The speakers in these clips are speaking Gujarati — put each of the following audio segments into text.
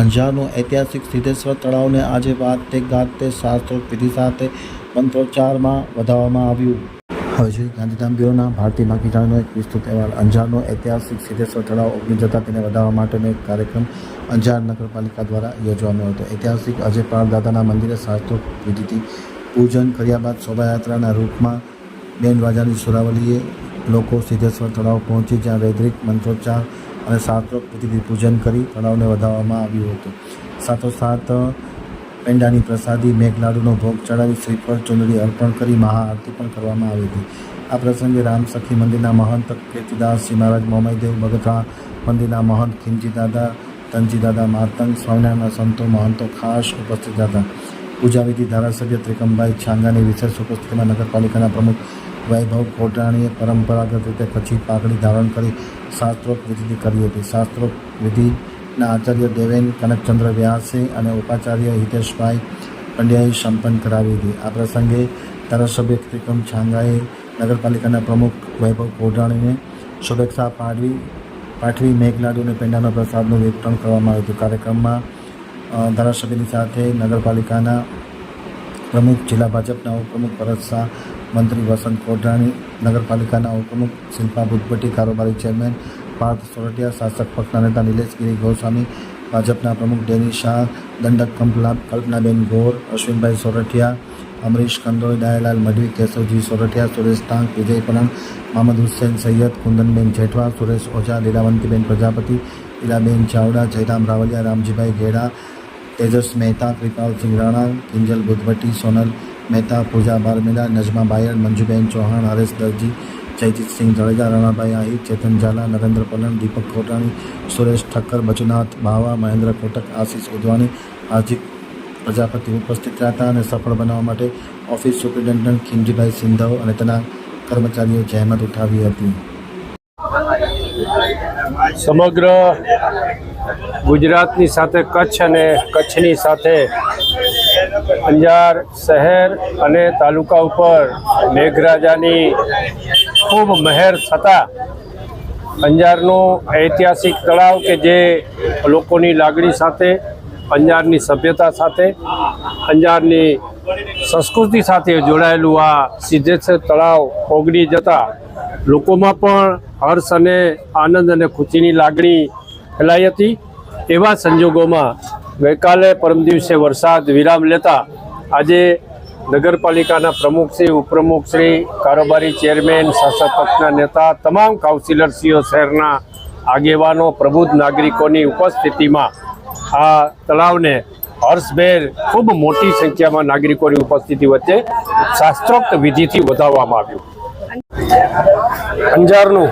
અંજારનું ઐતિહાસિક સિદ્ધેશ્વર તળાવને આજે વાતે ગાતે શાસ્ત્રોક્ત વિધિ સાથે મંત્રોચ્ચારમાં વધારવામાં આવ્યું. હવે છે ગાંધીધામ બ્યુરોના ભારતીય માખીજાળનો એક વિસ્તૃત અહેવાલ. અંજારનો ઐતિહાસિક સિદ્ધેશ્વર તળાવ ઓગની જતાં તેને વધારવા માટેનો એક કાર્યક્રમ અંજાર નગરપાલિકા દ્વારા યોજવામાં હતો. ઐતિહાસિક અજય દાદાના મંદિરે શાસ્ત્રોક્ત વિધિથી પૂજન કર્યા બાદ શોભાયાત્રાના રૂપમાં બેન્ડવાજાની સુરાવલીએ લોકો સિદ્ધેશ્વર તળાવ પહોંચી જ્યાં વૈદિક મંત્રોચ્ચાર અને શાસ્ત્રોક્ત પ્રતિથી પૂજન કરી તળાવને વધાવવામાં આવ્યું હતું. સાથોસાથ પેંડાની પ્રસાદી, મેઘલાડુનો ભોગ ચડાવી શ્રીફળ, ચુંદડી અર્પણ કરી મહાઆરતી પણ કરવામાં આવી હતી. આ પ્રસંગે રામસખી મંદિરના મહંત કીર્તિદાસજી મહારાજ મોમયદેવ બગથા મંદિરના મહંત ખીમજી દાદા તનજી માતંગ, સ્વામિનારાયણના સંતો, મહંતો ખાસ ઉપસ્થિત હતા. પૂજાવિધિ ધારાસભ્ય ત્રિકમભાઈ છાંગાની વિશેષ ઉપસ્થિતિમાં નગરપાલિકાના પ્રમુખ વૈભવ કોટાણીએ પરંપરાગત રીતે કચ્છી પાઘડી ધારણ કરી શાસ્ત્રોક્ત વિધિ કરી હતી. શાસ્ત્રોક્ત વિધિના આચાર્ય દેવેન કનકચંદ્ર વ્યાસે અને ઉપાચાર્ય હિતેશભાઈ પંડ્યાએ સંપન્ન કરાવી હતી. આ પ્રસંગે ધારાસભ્ય ત્રિકમ છાંગાએ નગરપાલિકાના પ્રમુખ વૈભવ કોટાણીને શુભેચ્છા પાઠવી પાઠવી મેઘલાડુ અને પેંડાના પ્રસાદનું વિતરણ કરવામાં આવ્યું હતું. કાર્યક્રમમાં ધારાસભ્યની સાથે નગરપાલિકાના પ્રમુખ, જિલ્લા ભાજપના ઉપપ્રમુખ ભરત શાહ મંત્રી વસંત કોઢાણી, નગરપાલિકાના ઉપપ્રમુખ શિલ્પા ભૂતભટ્ટી કારોબારી ચેરમેન પાર્થ સોરઠિયા, શાસક પક્ષના નેતા નિલેશગીરી ગોસ્વામી, ભાજપના પ્રમુખ ડેની શાહ, દંડક કંપલા કલ્પનાબેન ગોર, અશ્વિનભાઈ સોરઠિયા, અમરીશ કંદોઈ ડાયાલાલ મઢવી, કેશવજી સોરઠિયા, સુરેશ ટાંક, વિજય પલંગ મહમદ હુસેન સૈયદ, કુંદનબેન જેઠવા, સુરેશ ઓઝા, લીલાવંતીબેન પ્રજાપતિ ઇલાબેન ચાવડા, જયરામ રાવલિયા, રામજીભાઈ ઘેડા તેજસ મહેતા કૃપાલસિંહ રાણા, કિંજલ ભૂતભટ્ટી સોનલ મહેતા, પૂજા, બારમેલા નજમા બાયર મંજુબેન ચૌહાણ, હરેશ દરજી જયજીતસિંહ જાડેજા રણાભાઈ આહિર, ચેતન ઝાલા, નરેન્દ્ર પલણ, દીપક કોટાણી, સુરેશ ઠક્કર, બચુનાથ ભાવા મહેન્દ્ર કોટક, આશીષ ઉદવાણી અજીત પ્રજાપતિ ઉપસ્થિત રહ્યા હતા અને સફળ બનાવવા માટે ઓફિસ સુપ્રિન્ટેન્ડન્ટ ખીમજીભાઈ સિંધવ અને તેના કર્મચારીઓ જહેમત ઉઠાવી હતી. સમગ્ર ગુજરાતની સાથે કચ્છ અને કચ્છની સાથે અંજાર શહેર અને તાલુકા ઉપર મેઘરાજાની ખૂબ મહેર થતાં અંજારનું ઐતિહાસિક તળાવ કે જે લોકોની લાગણી સાથે, અંજારની સભ્યતા સાથે, અંજારની સંસ્કૃતિ સાથે જોડાયેલું આ સિદ્ધેશ્વર તળાવ ઓગળી જતા લોકોમાં પણ હર્ષ અને આનંદ અને ખુશીની લાગણી ફેલાઈ હતી. એવા સંજોગોમાં ગઈકાલે પરમ દિવસે વરસાદ વિરામ લેતા આજે નગરપાલિકાના પ્રમુખશ્રી ઉપપ્રમુખશ્રી કારોબારી ચેરમેન, શાસક પક્ષના નેતા, તમામ કાઉન્સિલરશ્રીઓ શહેરના આગેવાનો, પ્રબુદ્ધ નાગરિકોની ઉપસ્થિતિમાં આ તળાવને હર્ષભેર ખૂબ મોટી સંખ્યામાં નાગરિકોની ઉપસ્થિતિ વચ્ચે શાસ્ત્રોક્ત વિધિથી વધારવામાં આવ્યું. અંજારનું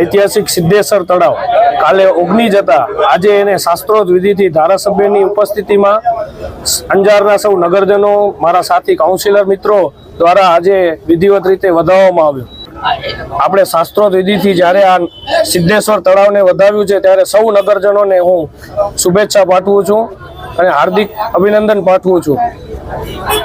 ઐતિહાસિક સિદ્ધેશ્વર તળાવ કાલે ઓગની જતા આજે એને શાસ્ત્રોત વિધિથી ધારાસભ્યની ઉપસ્થિતિમાં અંજારના સૌ નગરજનો, મારા સાથી કાઉન્સિલર મિત્રો દ્વારા આજે વિધિવત રીતે વધાવવામાં આવ્યો. આપણે શાસ્ત્રોત વિધિથી જ્યારે આ સિદ્ધેશ્વર તળાવને વધાવ્યું છે, ત્યારે સૌ નગરજનોને હું શુભેચ્છા પાઠવું છું અને હાર્દિક અભિનંદન પાઠવું છું.